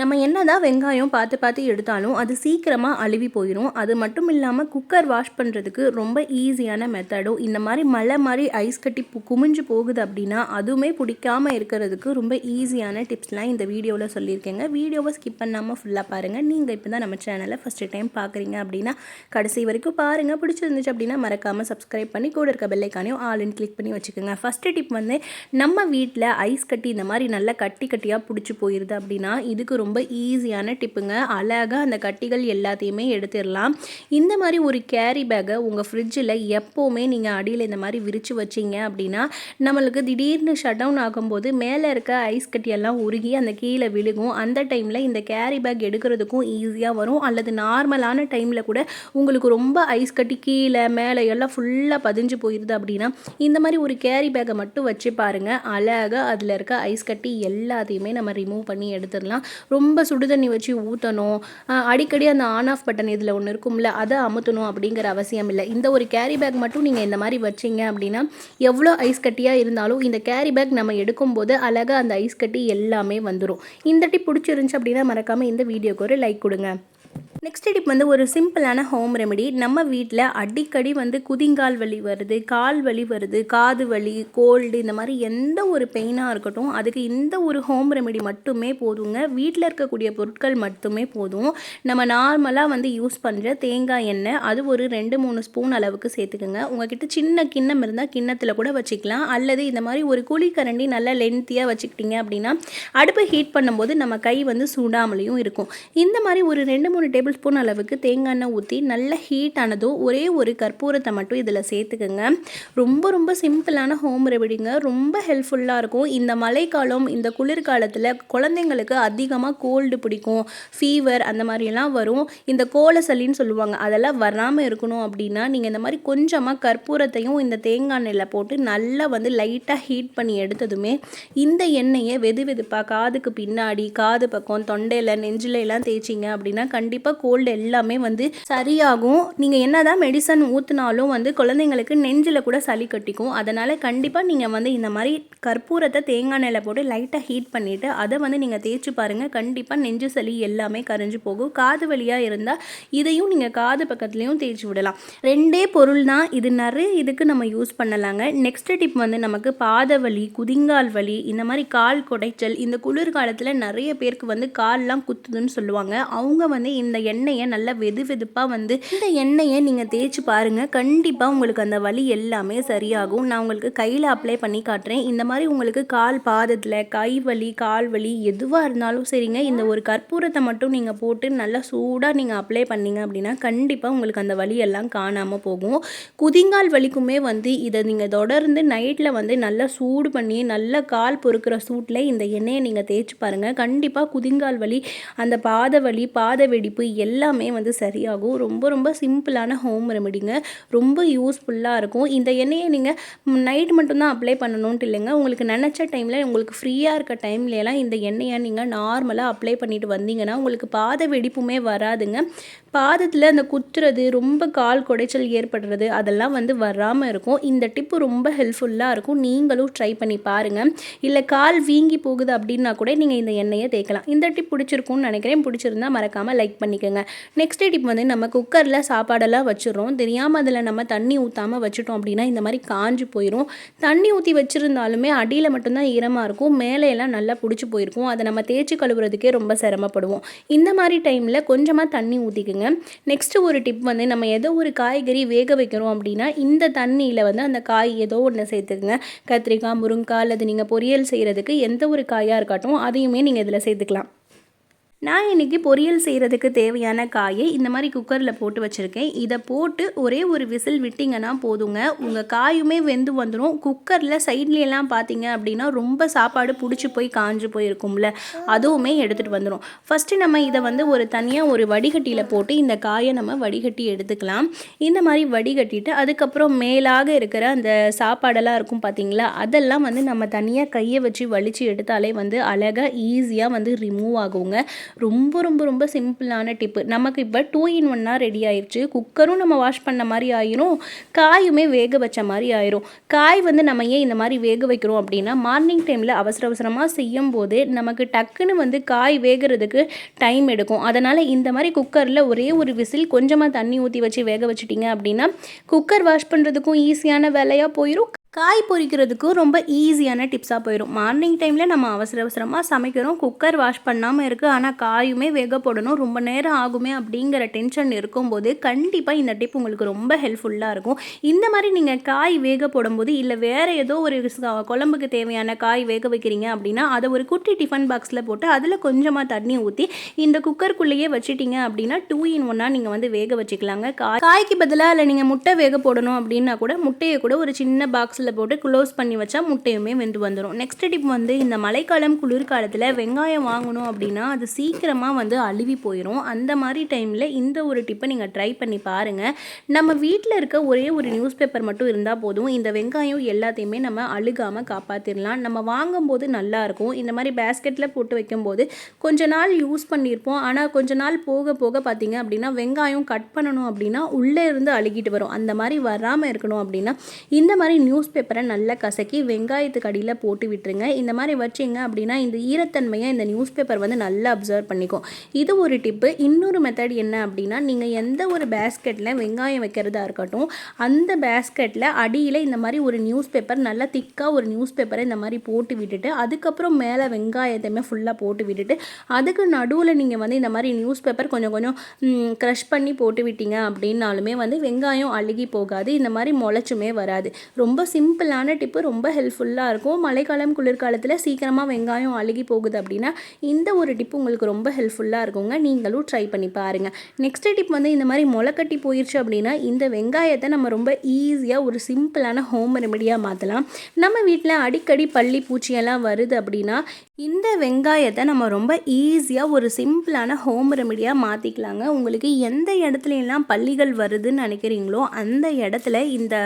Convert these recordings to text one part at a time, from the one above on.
நம்ம என்ன தான் வெங்காயம் பார்த்து பார்த்து எடுத்தாலும் அது சீக்கிரமாக அழுவி போயிடும் அது மட்டும் இல்லாமல் குக்கர் வாஷ் பண்ணுறதுக்கு ரொம்ப ஈஸியான மெத்தடும் இந்த மாதிரி மழை மாதிரி ஐஸ் கட்டி பு- குமிஞ்சு போகுது அப்படின்னா அதுவுமே பிடிக்காம இருக்கிறதுக்கு ரொம்ப ஈஸியான டிப்ஸ்லாம் இந்த வீடியோவில் சொல்லியிருக்கேங்க. வீடியோவை ஸ்கிப் பண்ணாமல் ஃபுல்லாக பாருங்கள் நீங்கள் இப்போ தான் நம்ம சேனலை ஃபஸ்ட்டு டைம் பார்க்குறீங்க அப்படின்னா கடைசி வரைக்கும் பாருங்கள் பிடிச்சிருந்துச்சு அப்படின்னா மறக்காமல் சப்ஸ்கிரைப் பண்ணி கூட இருக்க பெல்லைக்கானையும் ஆல்னு கிளிக் பண்ணி வச்சுக்கோங்க. ஃபஸ்ட்டு டிப் வந்து நம்ம வீட்டில் ஐஸ் கட்டி இந்த மாதிரி நல்லா கட்டி கட்டியாக பிடிச்சி போயிடுது அப்படின்னா இதுக்கு ரொம்ப ரொம்ப ஈஸியான டிப்புங்க அழகாக அந்த கட்டிகள் எல்லாத்தையுமே எடுத்துடலாம். இந்த மாதிரி ஒரு கேரி பேக்கை உங்கள் ஃப்ரிட்ஜில் எப்போவுமே நீங்கள் அடியில் இந்த மாதிரி விரித்து வச்சீங்க அப்படின்னா நம்மளுக்கு திடீர்னு ஷட் டவுன் ஆகும்போது மேலே இருக்க ஐஸ் கட்டியெல்லாம் உருகி அந்த கீழே விழுகும். அந்த டைமில் இந்த கேரி பேக் எடுக்கிறதுக்கும் ஈஸியாக வரும். அல்லது நார்மலான டைமில் கூட உங்களுக்கு ரொம்ப ஐஸ் கட்டி கீழே மேலே எல்லாம் ஃபுல்லாக பதிஞ்சு போயிடுது அப்படின்னா இந்த மாதிரி ஒரு கேரி பேக்கை மட்டும் வச்சு பாருங்கள் அழகாக அதில் இருக்க ஐஸ் கட்டி எல்லாத்தையுமே நம்ம ரிமூவ் பண்ணி எடுத்துடலாம். ரொம்ப சுடுதண்ணி வச்சு ஊற்றணும் அடிக்கடி அந்த ஆன் ஆஃப் பட்டன் இதில் ஒன்று இருக்கும்ல அதை அமுத்தணும் அப்படிங்கிற அவசியம் இல்லை. இந்த ஒரு கேரி பேக் மட்டும் நீங்கள் இந்த மாதிரி வச்சீங்க அப்படின்னா எவ்வளோ ஐஸ் கட்டியாக இருந்தாலும் இந்த கேரி பேக் நம்ம எடுக்கும்போது அழகாக அந்த ஐஸ் கட்டி எல்லாமே வந்துடும் இந்த டிப் பிடிச்சிருந்துச்சி அப்படின்னா மறக்காமல் இந்த வீடியோக்கு ஒரு லைக் கொடுங்க. நெக்ஸ்ட் டிப் வந்து ஒரு சிம்பிளான ஹோம் ரெமெடி நம்ம வீட்டில் அடிக்கடி வந்து குதிங்கால் வலி வருது கால் வலி வருது காது வலி கோல்டு இந்த மாதிரி எந்த ஒரு பெயினாக இருக்கட்டும் அதுக்கு இந்த ஒரு ஹோம் ரெமெடி மட்டுமே போதுங்க. வீட்டில் இருக்கக்கூடிய பொருட்கள் மட்டுமே போதும். நம்ம நார்மலாக வந்து யூஸ் பண்ணுற தேங்காய் எண்ணெய் அது ஒரு ரெண்டு மூணு ஸ்பூன் அளவுக்கு சேர்த்துக்குங்க. உங்ககிட்ட சின்ன கிண்ணம் இருந்தால் கிண்ணத்தில் கூட வச்சுக்கலாம். அல்லது இந்த மாதிரி ஒரு குழிக்கரண்டி நல்லா லென்த்தியாக வச்சுக்கிட்டீங்க அப்படின்னா அடுப்பை ஹீட் பண்ணும்போது நம்ம கை வந்து சூடாமலையும் இருக்கும். இந்த மாதிரி ஒரு ரெண்டு மூணு டேபிள் ஸ்பூன் அளவுக்கு தேங்காய் எண்ணெய் ஊற்றி நல்லா ஹீட் ஆனதும் ஒரே ஒரு கற்பூரத்தை மட்டும் இதில் சேர்த்துக்கோங்க. ரொம்ப ரொம்ப சிம்பிளான ஹோம் ரெமெடிங்க ரொம்ப ஹெல்ப்ஃபுல்லாக இருக்கும். இந்த மழைக்காலம் இந்த குளிர்காலத்தில் குழந்தைங்களுக்கு அதிகமாக கோல்டு பிடிக்கும். ஃபீவர் அந்த மாதிரியெல்லாம் வரும். இந்த கோல சளின்னு சொல்லுவாங்க. அதெல்லாம் வராமல் இருக்கணும் அப்படின்னா நீங்கள் இந்த மாதிரி கொஞ்சமாக கற்பூரத்தையும் இந்த தேங்காய் எண்ணெயில் போட்டு நல்லா வந்து லைட்டாக ஹீட் பண்ணி எடுத்ததுமே இந்த எண்ணெயை வெது வெதுப்பாக காதுக்கு பின்னாடி காது பக்கம் தொண்டையில் நெஞ்சில எல்லாம் தேய்ச்சிங்க அப்படின்னா கண்டிப்பாக கோல்டு எல்லாமே வந்து சரியாகும். நீங்கள் என்ன தான் மெடிசன் ஊற்றினாலும் வந்து குழந்தைங்களுக்கு நெஞ்சில் கூட சளி கட்டிக்கும். அதனால் கண்டிப்பாக நீங்கள் வந்து இந்த மாதிரி கற்பூரத்தை தேங்காய் நெல்லை போட்டு லைட்டாக ஹீட் பண்ணிவிட்டு அதை வந்து நீங்கள் தேய்ச்சி பாருங்கள் கண்டிப்பாக நெஞ்சு சளி எல்லாமே கரைஞ்சு போகும். காது வலியாக இருந்தால் இதையும் நீங்கள் காது பக்கத்துலேயும் தேய்ச்சி விடலாம். ரெண்டே பொருள் தான். இது நிறைய இதுக்கு நம்ம யூஸ் பண்ணலாங்க. நெக்ஸ்ட் டிப் வந்து நமக்கு பாத வலி குதிங்கால் வலி இந்த மாதிரி கால் குடைச்சல் இந்த குளிர்காலத்தில் நிறைய பேருக்கு வந்து கால்லாம் குத்துதுன்னு சொல்லுவாங்க. அவங்க வந்து இந்த எண்ணெயை நல்லா வெது வெதுப்பாக வந்து இந்த எண்ணெயை நீங்கள் தேய்ச்சி பாருங்கள் கண்டிப்பாக உங்களுக்கு அந்த வலி எல்லாமே சரியாகும். நான் உங்களுக்கு கையில் அப்ளை பண்ணி காட்டுறேன். இந்த மாதிரி உங்களுக்கு கால் பாதத்தில் கை வலி கால் வலி எதுவாக இருந்தாலும் சரிங்க. இந்த ஒரு கற்பூரத்தை மட்டும் நீங்கள் போட்டு நல்லா சூடாக நீங்கள் அப்ளை பண்ணீங்க அப்படின்னா கண்டிப்பாக உங்களுக்கு அந்த வலி எல்லாம் காணாமல் போகும். குதிங்கால் வலிக்குமே வந்து இதை நீங்கள் தொடர்ந்து நைட்டில் வந்து நல்லா சூடு பண்ணி நல்லா கால் பொறுக்கிற சூட்டில் இந்த எண்ணெயை நீங்கள் தேய்ச்சி பாருங்கள் கண்டிப்பாக குதிங்கால் வலி அந்த பாத வலி பாத வெடிப்பு எல்லாமே வந்து சரியாகும். ரொம்ப ரொம்ப சிம்பிளான ஹோம் ரெமெடிங்க. ரொம்ப யூஸ்ஃபுல்லாக இருக்கும். இந்த எண்ணெயை நீங்கள் நைட் மட்டும்தான் அப்ளை பண்ணணுன்ட்டு இல்லைங்க. உங்களுக்கு நினச்ச டைமில் உங்களுக்கு ஃப்ரீயாக இருக்க டைம்லலாம் இந்த எண்ணெயை நீங்கள் நார்மலாக அப்ளை பண்ணிட்டு வந்தீங்கன்னா உங்களுக்கு பாத வெடிப்புமே வராதுங்க. பாதத்தில் அந்த குத்துறது ரொம்ப கால் குடைச்சல் ஏற்படுறது அதெல்லாம் வந்து வராமல் இருக்கும். இந்த டிப்பு ரொம்ப ஹெல்ப்ஃபுல்லாக இருக்கும். நீங்களும் ட்ரை பண்ணி பாருங்கள் இல்லை கால் வீங்கி போகுது அப்படின்னா கூட நீங்கள் இந்த எண்ணெயை தேய்க்கலாம். இந்த டிப் பிடிச்சிருக்கும்னு நினைக்கிறேன். பிடிச்சிருந்தா மறக்காமல் லைக் பண்ணிக்கோங்க. நெக்ஸ்ட் டிப் வந்து நம்ம குக்கரில் சாப்பாடெல்லாம் வச்சிடுறோம். தெரியாமல் அதில் நம்ம தண்ணி ஊற்றாமல் வச்சுட்டோம் அப்படின்னா இந்த மாதிரி காஞ்சு போயிடும் தண்ணி ஊற்றி வச்சுருந்தாலுமே அடியில் மட்டும்தான் ஈரமாக இருக்கும். மேலேயெல்லாம் நல்லா பிடிச்சி போயிருக்கும். அதை நம்ம தேய்ச்சி கழுவுறதுக்கே ரொம்ப சிரமப்படுவோம். இந்த மாதிரி டைமில் கொஞ்சமாக தண்ணி ஊற்றிக்கோங்க நெக்ஸ்ட்டு ஒரு டிப் வந்து நம்ம ஏதோ ஒரு காய்கறி வேக வைக்கிறோம் அப்படின்னா இந்த தண்ணியில் வந்து அந்த காய் ஏதோ ஒன்று சேர்த்துக்குங்க. கத்திரிக்காய் முருங்காய் அல்லது நீங்கள் பொரியல் செய்கிறதுக்கு எந்த ஒரு காயாக இருக்கட்டும் அதையுமே நீங்கள் இதில் சேர்த்துக்கலாம். நான் இன்றைக்கி பொரியல் செய்கிறதுக்கு தேவையான காயை இந்த மாதிரி குக்கரில் போட்டு வச்சுருக்கேன். இதை போட்டு ஒரே ஒரு விசில் விட்டிங்கன்னா போதுங்க. உங்கள் காயுமே வெந்து வந்துடும் குக்கரில் சைட்லேயெல்லாம் பார்த்தீங்க அப்படின்னா ரொம்ப சாப்பாடு பிடிச்சி போய் காஞ்சு போயிருக்கும்ல. அதுவுமே எடுத்துகிட்டு வந்துடும் ஃபஸ்ட்டு நம்ம இதை வந்து ஒரு தனியாக ஒரு வடிகட்டியில் போட்டு இந்த காயை நம்ம வடிகட்டி எடுத்துக்கலாம். இந்த மாதிரி வடிகட்டிட்டு அதுக்கப்புறம் மேலாக இருக்கிற அந்த சாப்பாடெல்லாம் இருக்கும் பார்த்தீங்களா அதெல்லாம் வந்து நம்ம தனியாக கையை வச்சு வலித்து எடுத்தாலே வந்து அழகாக ஈஸியாக வந்து ரிமூவ் ஆகுங்க. ரொம்ப ரொம்ப ரொம்ப சிம்பிளான டிப்பு. நமக்கு இப்போ டூ இன் ஒன்னாக ரெடி ஆயிடுச்சு குக்கரும் நம்ம வாஷ் பண்ண மாதிரி ஆயிரும். காயுமே வேக வச்ச மாதிரி ஆயிரும். காய் வந்து நம்ம ஏன் இந்த மாதிரி வேக வைக்கிறோம் அப்படின்னா மார்னிங் டைமில் அவசர அவசரமாக செய்யும் போது நமக்கு டக்குன்னு வந்து காய் வேகிறதுக்கு டைம் எடுக்கும். அதனால் இந்த மாதிரி குக்கரில் ஒரே ஒரு விசில் கொஞ்சமாக தண்ணி ஊற்றி வச்சு வேக வச்சுட்டிங்க அப்படின்னா குக்கர் வாஷ் பண்ணுறதுக்கும் ஈஸியான வேலையாக போயிடும் காய் பொறிக்கிறதுக்கும் ரொம்ப ஈஸியான டிப்ஸாக போயிடும் மார்னிங் டைமில் நம்ம அவசர அவசரமாக சமைக்கிறோம் குக்கர் வாஷ் பண்ணாமல் இருக்குது ஆனால் காயுமே வேக போடணும். ரொம்ப நேரம் ஆகுமே அப்படிங்கிற டென்ஷன் இருக்கும்போது கண்டிப்பாக இந்த டிப் உங்களுக்கு ரொம்ப ஹெல்ப்ஃபுல்லாக இருக்கும். இந்த மாதிரி நீங்கள் காய் வேக போடும்போது இல்லை வேறு ஏதோ ஒரு குழம்புக்கு தேவையான காய் வேக வைக்கிறீங்க அப்படின்னா அதை ஒரு குட்டி டிஃபன் பாக்ஸில் போட்டு அதில் கொஞ்சமாக தண்ணி ஊற்றி இந்த குக்கருக்குள்ளேயே வச்சுட்டிங்க அப்படின்னா டூ இன் ஒன்னாக நீங்கள் வந்து வேக வச்சுக்கலாங்க. காய் காய்க்கு பதிலாக இல்லை நீங்கள் முட்டை வேக போடணும் அப்படின்னா கூட முட்டையை கூட ஒரு சின்ன பாக்ஸ் பாக்ஸில் போட்டு க்ளோஸ் பண்ணி வச்சா முட்டையுமே வெந்து வந்துடும் நெக்ஸ்ட் டிப் வந்து இந்த மழைக்காலம் குளிர்காலத்தில் வெங்காயம் வாங்கணும் அப்படின்னா அது சீக்கிரமாக வந்து அழுவி போயிடும் அந்த மாதிரி டைமில் இந்த ஒரு டிப்பை நீங்கள் ட்ரை பண்ணி பாருங்கள் நம்ம வீட்டில் இருக்க ஒரே ஒரு நியூஸ் பேப்பர் மட்டும் இருந்தால் போதும். இந்த வெங்காயம் எல்லாத்தையுமே நம்ம அழுகாமல் காப்பாற்றிடலாம் நம்ம வாங்கும்போது நல்லாயிருக்கும் இந்த மாதிரி பேஸ்கெட்டில் போட்டு வைக்கும்போது கொஞ்ச நாள் யூஸ் பண்ணியிருப்போம் ஆனால் கொஞ்ச நாள் போக போக பார்த்தீங்க அப்படின்னா வெங்காயம் கட் பண்ணணும் அப்படின்னா உள்ளே இருந்து அழுகிட்டு வரும். அந்த மாதிரி வராமல் இருக்கணும் அப்படின்னா இந்த மாதிரி நியூஸ் பேப்பரை நல்லா கசக்கி வெங்காயத்துக்கு அடியில் போட்டு விட்டுருங்க. இந்த மாதிரி வச்சிங்க அப்படின்னா இந்த ஈரத்தன்மையை இந்த நியூஸ் பேப்பர் வந்து நல்லா அப்சர்வ் பண்ணிக்கும். இது ஒரு டிப்பு இன்னொரு மெத்தட் என்ன அப்படின்னா நீங்கள் எந்த ஒரு பேஸ்கெட்டில் வெங்காயம் வைக்கிறதா இருக்கட்டும் அந்த பேஸ்கெட்டில் அடியில் இந்த மாதிரி ஒரு நியூஸ் பேப்பர் நல்லா திக்காக ஒரு நியூஸ் பேப்பரை இந்த மாதிரி போட்டு விட்டுட்டு அதுக்கப்புறம் மேலே வெங்காயத்தையுமே ஃபுல்லாக போட்டு விட்டுட்டு அதுக்கு நடுவில் நீங்கள் வந்து இந்த மாதிரி நியூஸ் பேப்பர் கொஞ்சம் கொஞ்சம் க்ரஷ் பண்ணி போட்டு விட்டீங்க அப்படின்னாலுமே வந்து வெங்காயம் அழுகி போகாது. இந்த மாதிரி முளைச்சுமே வராது. ரொம்ப சிம்பிளான டிப்பு ரொம்ப ஹெல்ப்ஃபுல்லாக இருக்கும். மழைக்காலம் குளிர்காலத்தில் சீக்கிரமாக வெங்காயம் அழுகி போகுது அப்படின்னா இந்த ஒரு டிப்பு உங்களுக்கு ரொம்ப ஹெல்ப்ஃபுல்லாக இருக்குங்க. நீங்களும் ட்ரை பண்ணி பாருங்கள் நெக்ஸ்ட் டிப் வந்து இந்த மாதிரி முளைக்கட்டி போயிடுச்சு அப்படின்னா இந்த வெங்காயத்தை நம்ம ரொம்ப ஈஸியாக ஒரு சிம்பிளான ஹோம் ரெமெடியாக மாற்றலாம் நம்ம வீட்டில் அடிக்கடி பள்ளி பூச்சியெல்லாம் வருது அப்படின்னா இந்த வெங்காயத்தை நம்ம ரொம்ப ஈஸியாக ஒரு சிம்பிளான ஹோம் ரெமெடியாக மாற்றிக்கலாங்க உங்களுக்கு எந்த இடத்துலலாம் பள்ளிகள் வருதுன்னு நினைக்கிறீங்களோ அந்த இடத்துல இந்த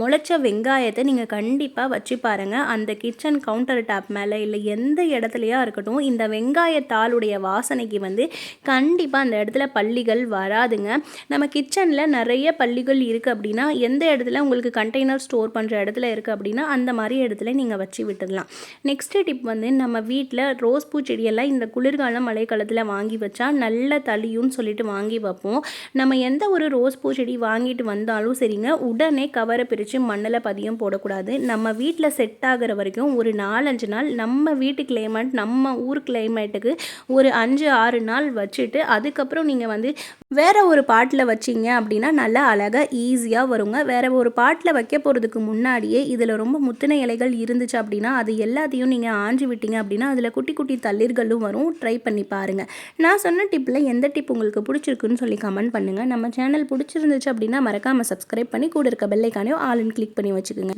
முளைச்ச வெங்காயத்தை நீங்கள் கண்டிப்பாக வச்சு பாருங்கள் அந்த கிச்சன் கவுண்டர் டாப் மேலே இல்லை எந்த இடத்துலையா இருக்கட்டும் இந்த வெங்காயத்தாளுடைய வாசனைக்கு வந்து கண்டிப்பாக அந்த இடத்துல பள்ளிகள் வராதுங்க. நம்ம கிச்சனில் நிறைய பள்ளிகள் இருக்குது அப்படின்னா எந்த இடத்துல உங்களுக்கு கண்டெய்னர் ஸ்டோர் பண்ணுற இடத்துல இருக்குது அப்படின்னா அந்த மாதிரி இடத்துல நீங்கள் வச்சு விட்டுடலாம். நெக்ஸ்ட்டு டிப் வந்து நம்ம வீட்டில் ரோஸ் பூ செடியெல்லாம் இந்த குளிர்காலம் மழைக்காலத்தில் வாங்கி வச்சா நல்ல தளியும்னு சொல்லிட்டு வாங்கி வைப்போம். நம்ம எந்த ஒரு ரோஸ் பூ செடி வாங்கிட்டு வந்தாலும் சரிங்க உடனே கவரை பிரித்து மண்ணில் பதியம் போடக்கூடாது. நம்ம வீட்டில் செட் ஆகிற வரைக்கும் ஒரு நாலஞ்சு நாள் நம்ம வீட்டு கிளைமேட் நம்ம ஊர் கிளைமேட்டுக்கு ஒரு அஞ்சு ஆறு நாள் வச்சுட்டு அதுக்கப்புறம் நீங்கள் வந்து வேற ஒரு பாட்டில் வச்சீங்க அப்படின்னா நல்லா அழகாக ஈஸியாக வருங்க. வேற ஒரு பாட்டில் வைக்க போகிறதுக்கு முன்னாடியே இதில் ரொம்ப முத்தின இலைகள் இருந்துச்சு அப்படின்னா அது எல்லாத்தையும் நீங்கள் ஆஞ்சு விட்டீங்க அப்படின்னா அதில் குட்டி குட்டி தளிர்களும் வரும். ட்ரை பண்ணி பாருங்கள் நான் சொன்ன டிப்பில் எந்த டிப் உங்களுக்கு பிடிச்சிருக்குன்னு சொல்லி கமெண்ட் பண்ணுங்கள் நம்ம சேனல் பிடிச்சிருந்துச்சு அப்படின்னா மறக்காமல் சப்ஸ்கிரைப் பண்ணி கூட இருக்க பெல்லைக்கானையும் அண்ட் கிளிக் பண்ணி வச்சுக்கோங்க.